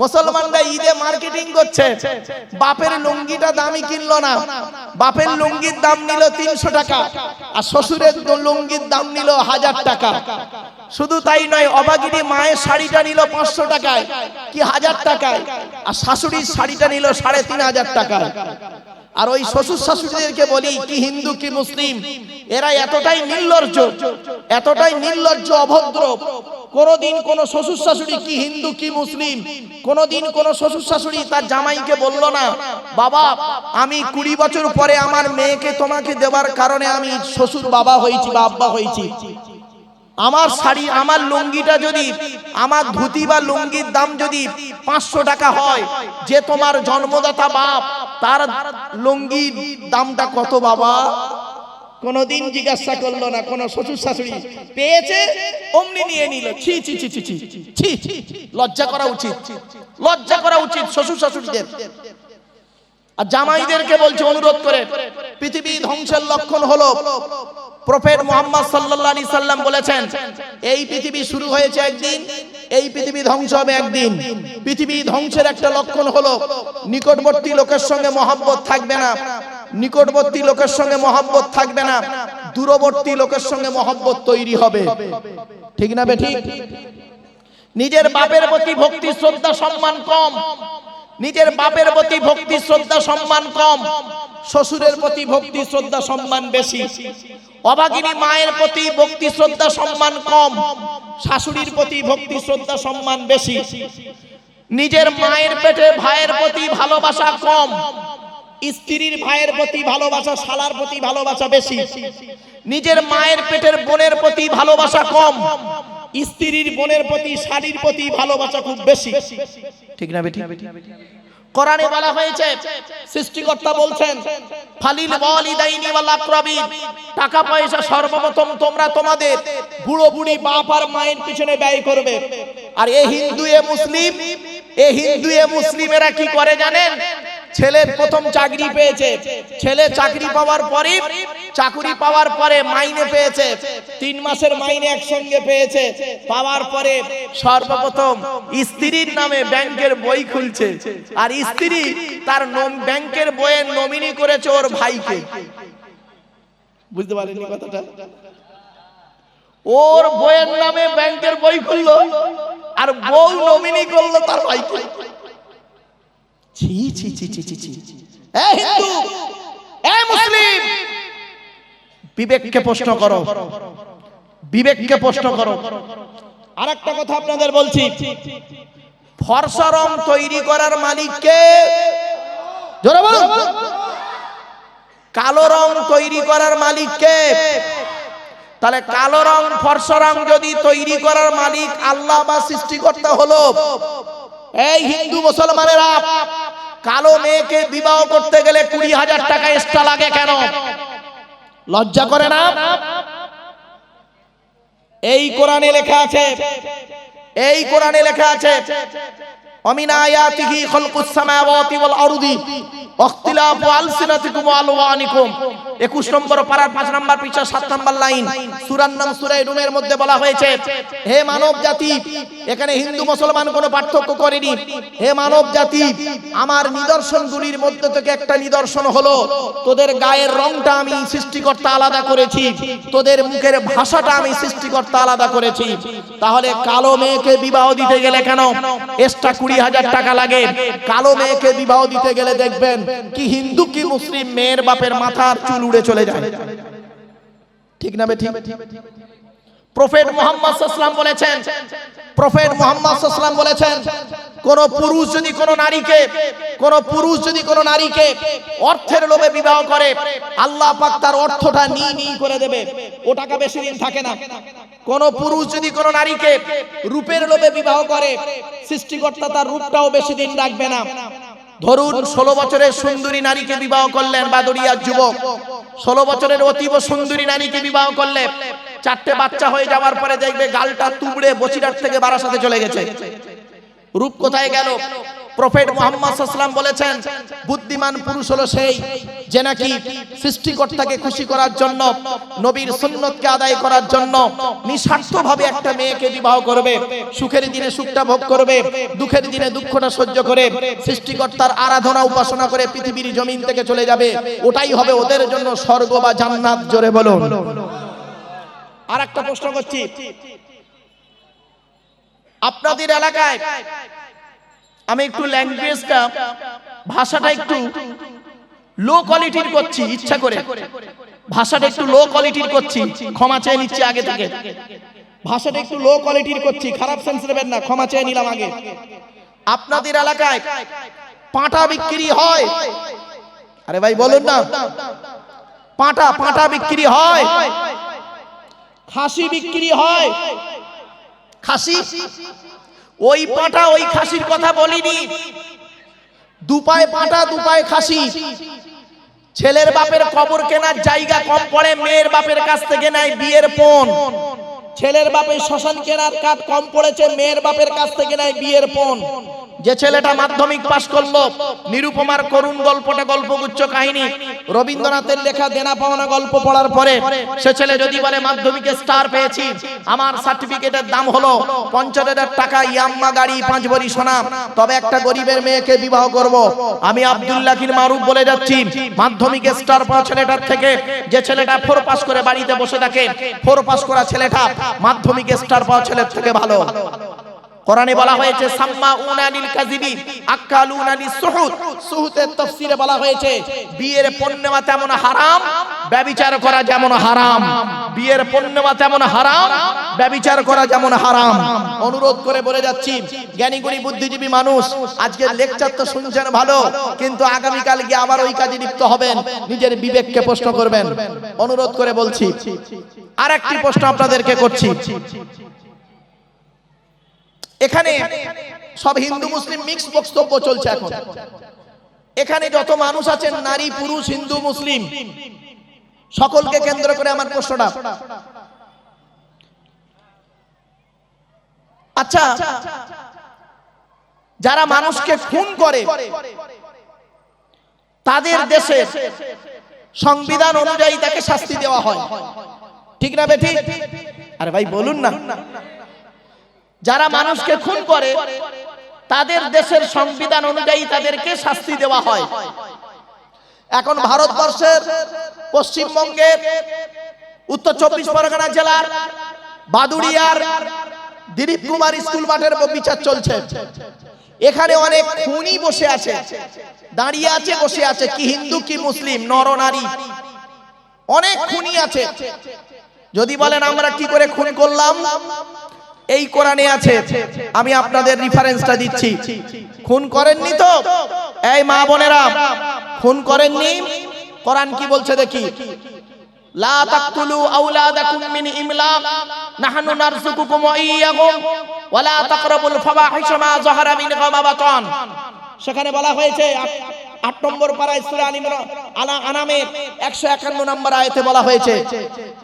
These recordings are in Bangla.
মুসলমানরা ঈদে মার্কেটিং করছে। বাপের লুঙ্গিটা দামি কিনলো না। বাপের লুঙ্গির দাম নিল তিনশো টাকা আর শ্বশুরের লুঙ্গির দাম নিল হাজার টাকা। শুধু তাই নয় অবাগিরি মায়ের শাড়িটা নিল পাঁচশো টাকায়। কি হাজার টাকায়? আর শাশুড়ির শাড়িটা নিল সাড়ে তিন হাজার টাকায়। আর ওই শ্বশুর শাশুড়িদেরকে বলি, কি হিন্দু, কি মুসলিম? এরা এতটাই নির্লজ্জ এতটাই নির্লজ্জ, অভদ্র। কোনদিন কোন শ্বশুর শাশুড়ি কি হিন্দু, কি মুসলিম? কোনদিন কোন শ্বশুর শাশুড়ি তার জামাইকে বলল না, বাবা, আমি কুড়ি বছর পরে আমার মেয়েকে তোমাকে দেওয়ার কারণে আমি শ্বশুর বাবা হয়েছি বা আব্বা হয়েছি। আমার শাড়ি, আমার লুঙ্গিটা যদি, আমার ধুতি বা লুঙ্গির দাম যদি পাঁচশো টাকা হয়, যে তোমার জন্মদাতা বাপ তার লুঙ্গি দামটা কত বাবা? কোনদিন জিজ্ঞাসা করল না, কোন শ্বশুর শাশুড়ি পেয়েছে? অমনি নিয়ে নিল। ছি ছি ছি ছি ছি ছি, লজ্জা করা উচিত। লজ্জা করা উচিত শ্বশুর শাশুড়িদের। আর জামাইদেরকে বলছে, অনুরোধ করে, পৃথিবী ধ্বংসের লক্ষণ হলো প্রফেট মোহাম্মদ সাল্লাল্লাহু আলাইহি সাল্লাম বলেছেন, এই পৃথিবী শুরু হয়েছে একদিন, এই পৃথিবী ধ্বংস হবে একদিন। পৃথিবী ধ্বংসের একটা লক্ষণ হলো, নিকটবর্তী লোকের সঙ্গে মহব্বত থাকবে না। নিকটবর্তী লোকের সঙ্গে মহব্বত থাকবে না। দূরবর্তী লোকের সঙ্গে মহব্বত তৈরি হবে। ঠিক না বে ঠিক? নিজের বাপের প্রতি ভক্তি, শ্রদ্ধা, সম্মান কম। নিজের বাপের প্রতি ভক্তি, শ্রদ্ধা, সম্মান কম, শ্বশুরের প্রতি ভক্তি, শ্রদ্ধা, সম্মান বেশি। অভাগিনী মায়ের প্রতি ভক্তি, শ্রদ্ধা, সম্মান কম, শাশুড়ির প্রতি ভক্তি, শ্রদ্ধা, সম্মান বেশি। নিজের মায়ের পেটে ভাইয়ের প্রতি ভালোবাসা কম, স্ত্রীর ভাইয়ের প্রতি ভালোবাসা, শালার প্রতি ভালোবাসা বেশি। নিজের মায়ের পেটের বোনের প্রতি ভালোবাসা কম স্ত্রীর বোনের প্রতি শাড়ির প্রতি ভালোবাসা খুব বেশি। ঠিক না বেটি? কোরআনে বলা হয়েছে সৃষ্টিকর্তা বলছেন ফালিল ওয়ালিদাইনি ওয়াল আকরাবিন টাকা পয়সা সর্বপ্রথম তোমরা তোমাদের বুড়ো বুড়ি বাপ আর মায়ের পিছনে ব্যয় করবে। আর এ হিন্দু এ মুসলিম এ হিন্দু এ মুসলিমেরা কি করে জানেন? ছেলে প্রথম চাকরি পেয়েছে। ছেলে চাকরি পাওয়ার পরে চাকরি পাওয়ার পরে মাইনে পেয়েছে, তিন মাসের মাইনে একসঙ্গে পেয়েছে, পাওয়ার পরে সর্বপ্রথম স্ত্রীর নামে ব্যাংকের বই খুলছে। আর স্ত্রী তার ব্যাংকের বইয়ের নমিনি করেছে ওর ভাইকে। বুঝতে পারেননি কথাটা? ওর বইয়ের নামে ব্যাংকের বই খুললো, আর বউ নমিনি করল তার ভাইকে। ছি ছি ছি ছি ছি ছি। হিন্দু, এ মুসলিম বিবেককে প্রশ্ন করো। বিবেককে প্রশ্ন করো। আর একটা কথা আপনাদের বলছি। ফর্সা রং তৈরি করার মালিককে জোরে বলুন। কালো রং তৈরি করার মালিককে তাহলে কালো রং ফর্সা রং যদি তৈরি করার মালিক আল্লাহ বা সৃষ্টিকর্তা হলো এই হিন্দু মুসলমানেরা কালো মেয়েকে বিবাহ করতে গেলে কুড়ি হাজার টাকা এক্সট্রা লাগে কেন? লজ্জা করে না? এই কোরআনে লেখা আছে, এই কোরআনে লেখা আছে অমিনায়াতিহি খলকুস সামাওয়াতি ওয়াল আরদি। 21 নম্বর পারার 5 নম্বর পৃষ্ঠা 7 নম্বর লাইন। সূরার নাম রুমের মধ্যে বলা হয়েছে, হে মানব জাতি, এখানে হিন্দু, মুসলমান পার্থক্য করেনি। হে মানব জাতি, আমার মধ্যে থেকে একটা নিদর্শন হলো, তোদের গায়ের রংটা আমি সৃষ্টিকর্তা আলাদা করেছি, তোদের মুখের ভাষাটা আমি সৃষ্টিকর্তা আলাদা করেছি। তাহলে কালো মেয়েকে বিবাহ দিতে গেলে কেন? এক্সট্রা কুড়ি হাজার টাকা লাগে। কালো মেয়েকে বিবাহ দিতে গেলে দেখবেন কি হিন্দু কি মুসলিম মেয়ের বাপের মাথার চুল উড়ে চলে যায়। ঠিক না ঠিক? প্রফেট মোহাম্মদ সাল্লাম বলেছেন প্রফেট মোহাম্মদ সাল্লাম বলেছেন কোন পুরুষ যদি কোন নারীকে কোন পুরুষ যদি কোন নারীকে অর্থের লোভে বিবাহ করে আল্লাহ পাক তার অর্থটা নি নি করে দেবে। ও টাকা বেশি দিন থাকে না। কোন পুরুষ যদি কোন নারীকে রূপের লোভে বিবাহ করে সৃষ্টিকর্তা তার রূপটাও বেশি দিন রাখবে না। ধরুন, ষোলো বছরের সুন্দরী নারীকে বিবাহ করলেন বাদরিয়ার যুবক। ষোলো বছরের অতীব সুন্দরী নারীকে বিবাহ করলেন চারটে বাচ্চা হয়ে যাওয়ার পরে দেখবে গালটা তুবড়ে বসিরার থেকে বারাসাতে চলে গেছে। রূপ কোথায় গেল? প্রফেট মোহাম্মদ বলেছেন, বুদ্ধিমান পুরুষ হলো সেই যে নাকি সৃষ্টিকর্তাকে খুশি করার জন্য, নবীর সুন্নতকে আদায় করার জন্য নিঃস্বার্থভাবে একটা মেয়েকে বিবাহ করবে, সুখের দিনে সুখটা ভোগ করবে, দুঃখের দিনে দুঃখটা সহ্য করে, সৃষ্টিকর্তার আরাধনা, উপাসনা করে পৃথিবীর জমিন থেকে চলে যাবে। ওটাই হবে ওদের জন্য স্বর্গ বা জান্নাত, জোরে বলুন। আর একটা প্রশ্ন করছি আপনাদের এলাকায়। আমি একটু ল্যাঙ্গুয়েজটা ভাষাটা একটু লো কোয়ালিটির করছি, ইচ্ছা করে। ভাষাটা একটু লো কোয়ালিটির করছি, ক্ষমা চেয়ে নিচ্ছি আগে থেকে। ভাষাটা একটু লো কোয়ালিটির করছি, খারাপ সেন্স নেবেন না, ক্ষমা চেয়ে নিলাম আগে। আপনাদের এলাকায় পাঁটা বিক্রি হয়। আরে ভাই, বলুন না। পাঁটা পাঁটা বিক্রি হয়। খাসি বিক্রি হয়। খাসি? ওই পাটা ওই খাসির কথা বলিনি। দুপায় পাটা দুপায় খাসি। ছেলের বাপের কবর কেনার জায়গা কম পড়ে, মেয়ের বাপের কাছ থেকে নেয় বিয়ের পণ ছেলের বাপের শ্মশান কেনার কাঠ কম পড়েছে, মেয়ের বাপের কাছ থেকে নেয় বিয়ের পণ যে ছেলেটা মাধ্যমিক পাশ করল, নিরুপমার করুণ গল্পটা গল্পগুচ্ছ কাহিনী, রবীন্দ্রনাথের লেখা দেনা পাওনা গল্প পড়ার পরে, সে ছেলে যদি বলে, মাধ্যমিকে স্টার পেয়েছি, আমার সার্টিফিকেটের দাম হলো পঞ্চাশ হাজার টাকা, ইয়াম্মা গাড়ি, পাঁচ ভরি সোনা, তবে একটা গরিবের মেয়েকে বিবাহ করব। আমি আব্দুল্লাহির মারুফ বলে যাচ্ছি, মাধ্যমিকে স্টার পাওয়া ছেলেটার থেকে, যে ছেলেটা ফোর পাস করে বাড়িতে বসে থাকে ফোর পাস করা ছেলেটা মাধ্যমিকে স্টার পাওয়া ছেলের থেকে ভালো। কোরআনে বলা হয়েছে সাম্মা উনানিল কাযিবি আক্কালুনানি সুহুদ। সুহুদের তাফসীরে বলা হয়েছে, বিয়ের পণ্যমা তেমন হারাম ব্যভিচার করা যেমন হারাম। বিয়ের পণ্যমা তেমন হারাম ব্যভিচার করা যেমন হারাম। অনুরোধ করে বলে যাচ্ছি জ্ঞানী গুণী বুদ্ধিজীবী মানুষ, আজকের লেকচার তো শুনছেন ভালো, কিন্তু আগামীকাল গিয়ে আবার ওই কাজে লিপ্ত হবেন, নিজের বিবেককে প্রশ্ন করবেন। অনুরোধ করে বলছি আর একটি প্রশ্ন আপনাদেরকে করছি। এখানে সব হিন্দু মুসলিম মিক্স বক্তব্য চলছে এখন। এখানে যত মানুষ আছেন নারী পুরুষ হিন্দু মুসলিম সকলকে কেন্দ্র করে আমার প্রশ্নটা। আচ্ছা যারা মানুষকে খুন করে তাদের দেশে সংবিধান অনুযায়ী তাকে শাস্তি দেওয়া হয়। ঠিক না বেঠি আরে ভাই বলুন না। যারা মানুষকে খুন করে, তাদের দেশের সংবিধান অনুযায়ী তাদেরকে শাস্তি দেওয়া হয়। এখন ভারতবর্ষের পশ্চিমবঙ্গের উত্তর চব্বিশ পরগনা জেলার বাদুড়িয়ার দিলীপ কুমার স্কুল মাঠের বিচার চলছে। এখানে অনেক খুনি বসে আছে, দাঁড়িয়ে আছে, বসে আছে, কি হিন্দু, কি মুসলিম, নর, নারী। অনেক খুনি আছে। যদি বলেন আমরা কি করে খুন করলাম? এই কোরআনে আছে, আমি আপনাদের রেফারেন্সটা দিচ্ছি। খুন করেননি তো? এই মা বোনেরা, খুন করেননি? কোরআন কি বলছে দেখি। লা তাকতুলু আওলাদাকুম মিন ইমলাক নাহনু নারযুকুকুম ওয়া ইয়্যাকুম ওয়া লা তাকরাবুল ফাওয়াহিশা মা যাহারা মিনহা মা বাতান সেখানে বলা হয়েছে, আট- নম্বর পাড়ায় সুরা আল আনামের 151 নম্বর আয়তে বলা হয়েছে,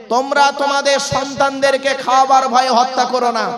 তোমরা তোমাদের সন্তানদেরকে খাওয়াবার ভয়ে হত্যা করো না।